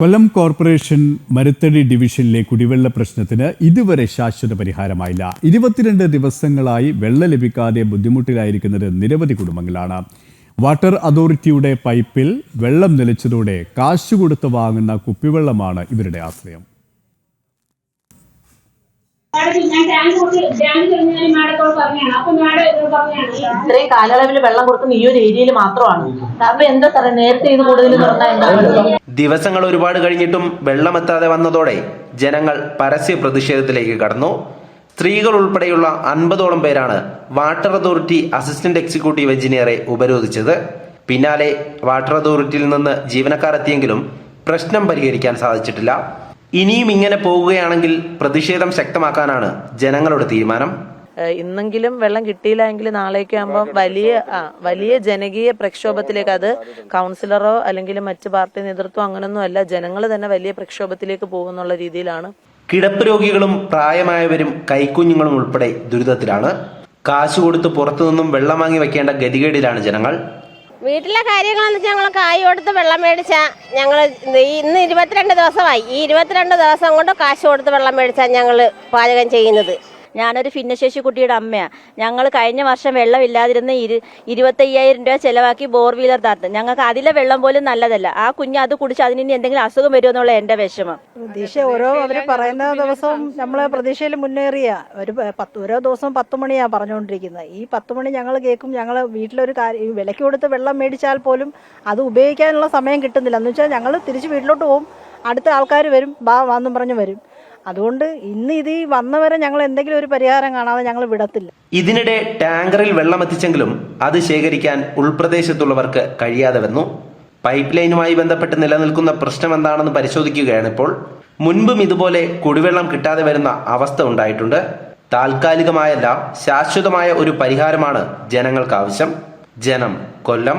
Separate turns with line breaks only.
കൊല്ലം corporation Maruthady ഡിവിഷനിലെ കുടിവെള്ള പ്രശ്നത്തിന് ഇതുവരെ ശാശ്വത പരിഹാരമായില്ല. ഇരുപത്തിരണ്ട് ദിവസങ്ങളായി വെള്ളം ലഭിക്കാതെ ബുദ്ധിമുട്ടിലായിരിക്കുന്നത് നിരവധി കുടുംബങ്ങളാണ്. വാട്ടർ അതോറിറ്റിയുടെ പൈപ്പിൽ വെള്ളം നിലച്ചതോടെ കാശ് കൊടുത്ത് വാങ്ങുന്ന കുപ്പിവെള്ളമാണ് ഇവരുടെ ആശ്രയം.
ഇത്രയും കാലയളവിൽ വെള്ളം കൊടുക്കുന്ന ഈ ഒരു ഏരിയയിൽ മാത്രമാണ്. അപ്പൊ എന്താ സാറേ നേരത്തെ ഇത് കൂടുതൽ തുറന്നാൽ
ദിവസങ്ങൾ ഒരുപാട് കഴിഞ്ഞിട്ടും വെള്ളമെത്താതെ വന്നതോടെ ജനങ്ങൾ പരസ്യ പ്രതിഷേധത്തിലേക്ക് കടന്നു. സ്ത്രീകൾ ഉൾപ്പെടെയുള്ള അൻപതോളം പേരാണ് വാട്ടർ അതോറിറ്റി അസിസ്റ്റന്റ് എക്സിക്യൂട്ടീവ് എഞ്ചിനീയറെ ഉപരോധിച്ചത്. പിന്നാലെ വാട്ടർ അതോറിറ്റിയിൽ നിന്ന് ജീവനക്കാർ എത്തിയെങ്കിലും പ്രശ്നം പരിഹരിക്കാൻ സാധിച്ചിട്ടില്ല. ഇനിയും ഇങ്ങനെ പോവുകയാണെങ്കിൽ പ്രതിഷേധം ശക്തമാക്കാനാണ് ജനങ്ങളുടെ തീരുമാനം.
ഇന്നെങ്കിലും വെള്ളം കിട്ടിയില്ല എങ്കിൽ നാളേക്ക് ആകുമ്പോൾ വലിയ വലിയ ജനകീയ പ്രക്ഷോഭത്തിലേക്ക് അത് കൗൺസിലറോ അല്ലെങ്കിൽ മറ്റ് പാർട്ടി നേതൃത്വം അങ്ങനൊന്നും അല്ല. ജനങ്ങൾ തന്നെ വലിയ പ്രക്ഷോഭത്തിലേക്ക് പോകുന്നുള്ള രീതിയിലാണ്.
കിടപ്പ് രോഗികളും പ്രായമായവരും കൈക്കുഞ്ഞുങ്ങളും ഉൾപ്പെടെ ദുരിതത്തിലാണ്. കാശ് കൊടുത്ത് പുറത്തുനിന്നും വെള്ളം വാങ്ങി വെക്കേണ്ട ഗതികേടിലാണ് ജനങ്ങൾ.
വീട്ടിലെ കാര്യങ്ങളെന്ന് വെച്ചാൽ ഞങ്ങൾ കായ് കൊടുത്ത് വെള്ളം മേടിച്ച ഞങ്ങൾ ഇന്ന് ഇരുപത്തിരണ്ട് ദിവസമായി. ഈ ഇരുപത്തിരണ്ട് ദിവസം കൊണ്ട് കാശ് കൊടുത്ത് വെള്ളം മേടിച്ചാൽ ഞങ്ങൾ പാചകം ചെയ്യുന്നത്.
ഞാനൊരു ഭിന്നശേഷി കുട്ടിയുടെ അമ്മയാണ് ഞങ്ങൾ കഴിഞ്ഞ വർഷം വെള്ളമില്ലാതിരുന്ന ഇരു ഇരുപത്തയ്യായിരം രൂപ ചിലവാക്കി ബോർ വീലർ താത്ത് ഞങ്ങൾക്ക് അതിലെ വെള്ളം പോലും നല്ലതല്ല. ആ കുഞ്ഞ് അത് കുടിച്ച് അതിന് എന്തെങ്കിലും അസുഖം വരുമോ എന്നുള്ള എന്റെ വിഷമം.
പ്രതീക്ഷ ഓരോ അവർ പറയുന്ന ദിവസവും നമ്മൾ പ്രതീക്ഷയിൽ മുന്നേറിയ. ഒരു പത്ത് ഓരോ ദിവസവും പത്ത് മണിയാണ് പറഞ്ഞുകൊണ്ടിരിക്കുന്നത് ഈ പത്ത് മണി ഞങ്ങൾ കേൾക്കും ഞങ്ങൾ വീട്ടിലൊരു കാര്യം വിലക്ക് കൊടുത്ത് വെള്ളം മേടിച്ചാൽ പോലും അത് ഉപയോഗിക്കാനുള്ള സമയം കിട്ടുന്നില്ല. എന്ന് വെച്ചാൽ ഞങ്ങൾ തിരിച്ച് വീട്ടിലോട്ട് പോകും അടുത്ത ആൾക്കാർ വരും ബാ വാന്നും പറഞ്ഞ് വരും. അതുകൊണ്ട് ഇന്ന് ഇത് വന്നവരെ ഞങ്ങൾ എന്തെങ്കിലും ഒരു പരിഹാരം കാണാതെ ഞങ്ങൾ വിടത്തില്ല.
ഇതിനിടെ ടാങ്കറിൽ വെള്ളമെത്തിച്ചെങ്കിലും അത് ശേഖരിക്കാൻ ഉൾപ്രദേശത്തുള്ളവർക്ക് കഴിയാതെ വന്നു. പൈപ്പ് ലൈനുമായി ബന്ധപ്പെട്ട് നിലനിൽക്കുന്ന പ്രശ്നം എന്താണെന്ന് പരിശോധിക്കുകയാണ് ഇപ്പോൾ. മുൻപും ഇതുപോലെ കുടിവെള്ളം കിട്ടാതെ വരുന്ന അവസ്ഥ ഉണ്ടായിട്ടുണ്ട്. താൽക്കാലികമായല്ല ശാശ്വതമായ ഒരു പരിഹാരമാണ് ജനങ്ങൾക്ക് ആവശ്യം. ജനം കൊല്ലം.